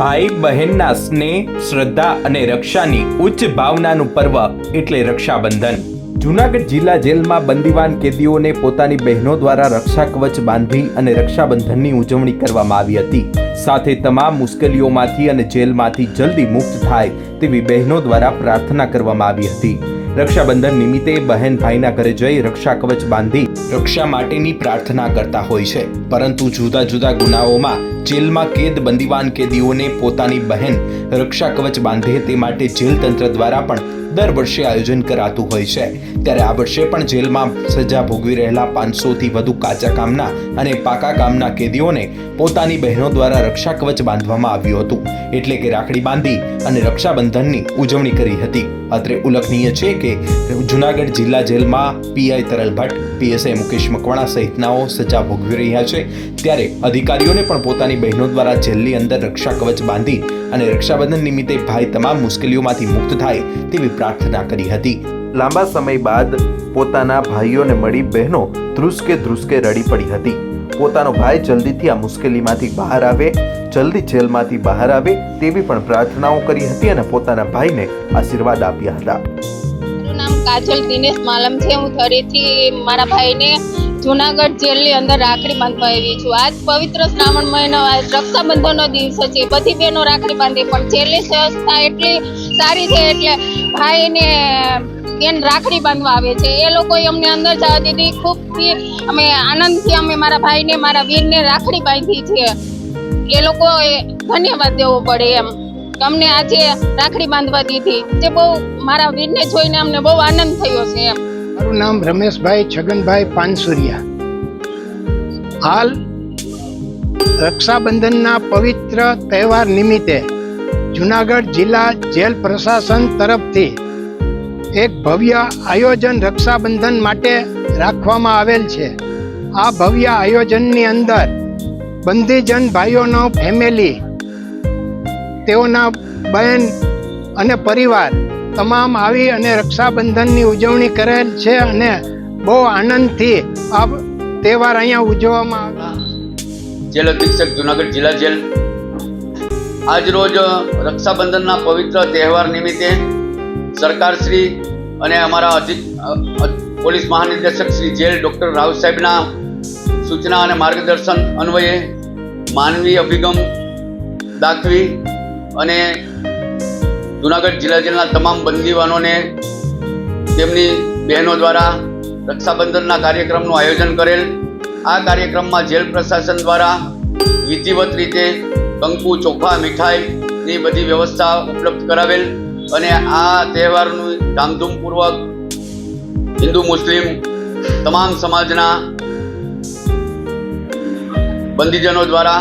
ભાઈ બહેનના સ્નેહ, શ્રદ્ધા અને રક્ષાની ઉચ્ચ ભાવનાનું પર્વ એટલે રક્ષાબંધન. જુનાગઢ જિલ્લા જેલમાં બંદીવાન કેદીઓને પોતાની બહેનો દ્વારા રક્ષા કવચ બાંધી અને રક્ષાબંધનની ઉજવણી કરવામાં આવી હતી. સાથે તમામ મુશ્કેલીઓમાંથી અને જેલમાંથી જલ્દી મુક્ત થાય તેવી બહેનો દ્વારા પ્રાર્થના કરવામાં આવી હતી. રક્ષાબંધન નિમિત્તે બહેન ભાઈના ઘરે જઈ રક્ષા કવચ બાંધી રક્ષા માટેની પ્રાર્થના કરતા હોય છે. પરંતુ જુદા જુદા ગુનાઓમાં જેલમાં કેદ બંદીવાન કેદીઓને પોતાની બહેન રક્ષા કવચ બાંધે તે માટે જેલ તંત્ર દ્વારા પણ દર વર્ષે આયોજન કરાતું હોય છે. ત્યારે આ વર્ષે પણ જેલમાં સજા ભોગવી રહેલા પાંચસોથી વધુ કાચા કામના અને પાકા કામના કેદીઓને પોતાની બહેનો દ્વારા રક્ષા કવચ બાંધવામાં આવ્યું હતું. એટલે કે રાખડી બાંધી અને રક્ષાબંધનની ઉજવણી કરી હતી. અત્રે ઉલ્લેખનીય છે કે જુનાગઢ જિલ્લા જેલમાં પીઆઈ તરલ ભટ્ટ પીએસઆઈ મુકેશ મકવાણા સહિતનાઓ સજા ભોગવી રહ્યા છે. ત્યારે અધિકારીઓને પણ પોતાની બહેનો દ્વારા જેલની અંદર રક્ષા કવચ બાંધી અને રક્ષાબંધન નિમિત્તે ભાઈ તમામ મુશ્કેલીઓમાંથી મુક્ત થાય તેવી પ્રાર્થના કરી હતી. લાંબા સમય બાદ પોતાના ભાઈઓને મળી બહેનો ધ્રુસકે ધ્રુસકે રડી પડી હતી. પોતાનો ભાઈ જલ્દીથી આ મુશ્કેલીમાંથી બહાર આવે, જલ્દી જેલમાંથી બહાર આવે તેવી પણ પ્રાર્થનાઓ કરી હતી અને પોતાના ભાઈને આશીર્વાદ આપ્યા હતા. કાજલ, દિનેશ માલમ છે. હું થરીથી મારા ભાઈને જુનાગઢ જેલની અંદર રાખડી બાંધવા આવી છું. આજ પવિત્ર શ્રાવણ મહિનો, આજ રક્ષાબંધનનો દિવસ છે. બધી બહેનો રાખડી બાંધે, પણ જેલની સંસ્થા એટલી સારી છે એટલે ભાઈને બેન રાખડી બાંધવા આવે છે. એ લોકોએ અમને અંદર જવા દીધી. ખૂબ અમે આનંદથી અમે મારા ભાઈને, મારા વીરને રાખડી બાંધી છે. એ લોકોએ ધન્યવાદ દેવો પડે એમ. અમને આજે રાખડી બાંધવા દીધી જે બહુ મારા વીરને જોઈને અમને બહુ આનંદ થયો છે એમ. મારું નામ રમેશભાઈ છગનભાઈ પાનસુરિયા. હાલ રક્ષાબંધનના પવિત્ર તહેવાર નિમિત્તે જુનાગઢ જિલ્લા જેલ પ્રશાસન તરફથી એક ભવ્ય આયોજન રક્ષાબંધન માટે રાખવામાં આવેલ છે. આ ભવ્ય આયોજનની અંદર બંદીજન ભાઈઓનો ફેમિલી તેઓના બહેન અને પરિવાર તમામ આવી અને રક્ષાબંધનની ઉજવણી કરેલ છે અને બહુ આનંદથી આ તહેવાર અહીંયા ઉજવવામાં આવે જેલ અધિક્ષક જુનાગઢ જિલ્લા જેલ. આજ રોજ રક્ષાબંધનના પવિત્ર તહેવાર નિમિત્તે સરકારશ્રી અને અમારા અધિક પોલીસ મહાનિર્દેશક શ્રી જેલ ડૉક્ટર રાવ સાહેબના સૂચના અને માર્ગદર્શન અન્વયે માનવી અભિગમ દાખવી અને જુનાગઢ જિલ્લા જેલના તમામ બંદીવાનોને તેમની બહેનો દ્વારા રક્ષાબંધનના કાર્યક્રમનું આયોજન કરેલ. આ કાર્યક્રમમાં જેલ પ્રશાસન દ્વારા વિધિવત રીતે કંકુ, ચોખા મીઠાઈની બધી વ્યવસ્થા ઉપલબ્ધ કરાવેલ અને આ તહેવારનું ધામધૂમપૂર્વક હિન્દુ, મુસ્લિમ તમામ સમાજના બંદીજનો દ્વારા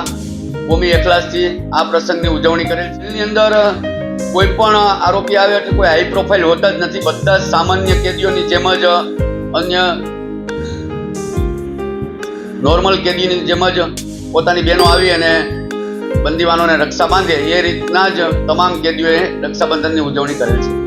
ભૂમિ એખલાસથી આ પ્રસંગની ઉજવણી કરેલ છે. એની અંદર કોઈ પણ આરોપી આવે એટલે કોઈ હાઈ પ્રોફાઇલ હોતા જ નથી. બધા સામાન્ય કેદીઓની જેમ જ અન્ય નોર્મલ કેદીની જેમ જ પોતાની બહેનો આવી અને બંદીવાનોને રક્ષા બાંધે. એ રીતના જ તમામ કેદીઓએ રક્ષાબંધનની ઉજવણી કરેલ છે.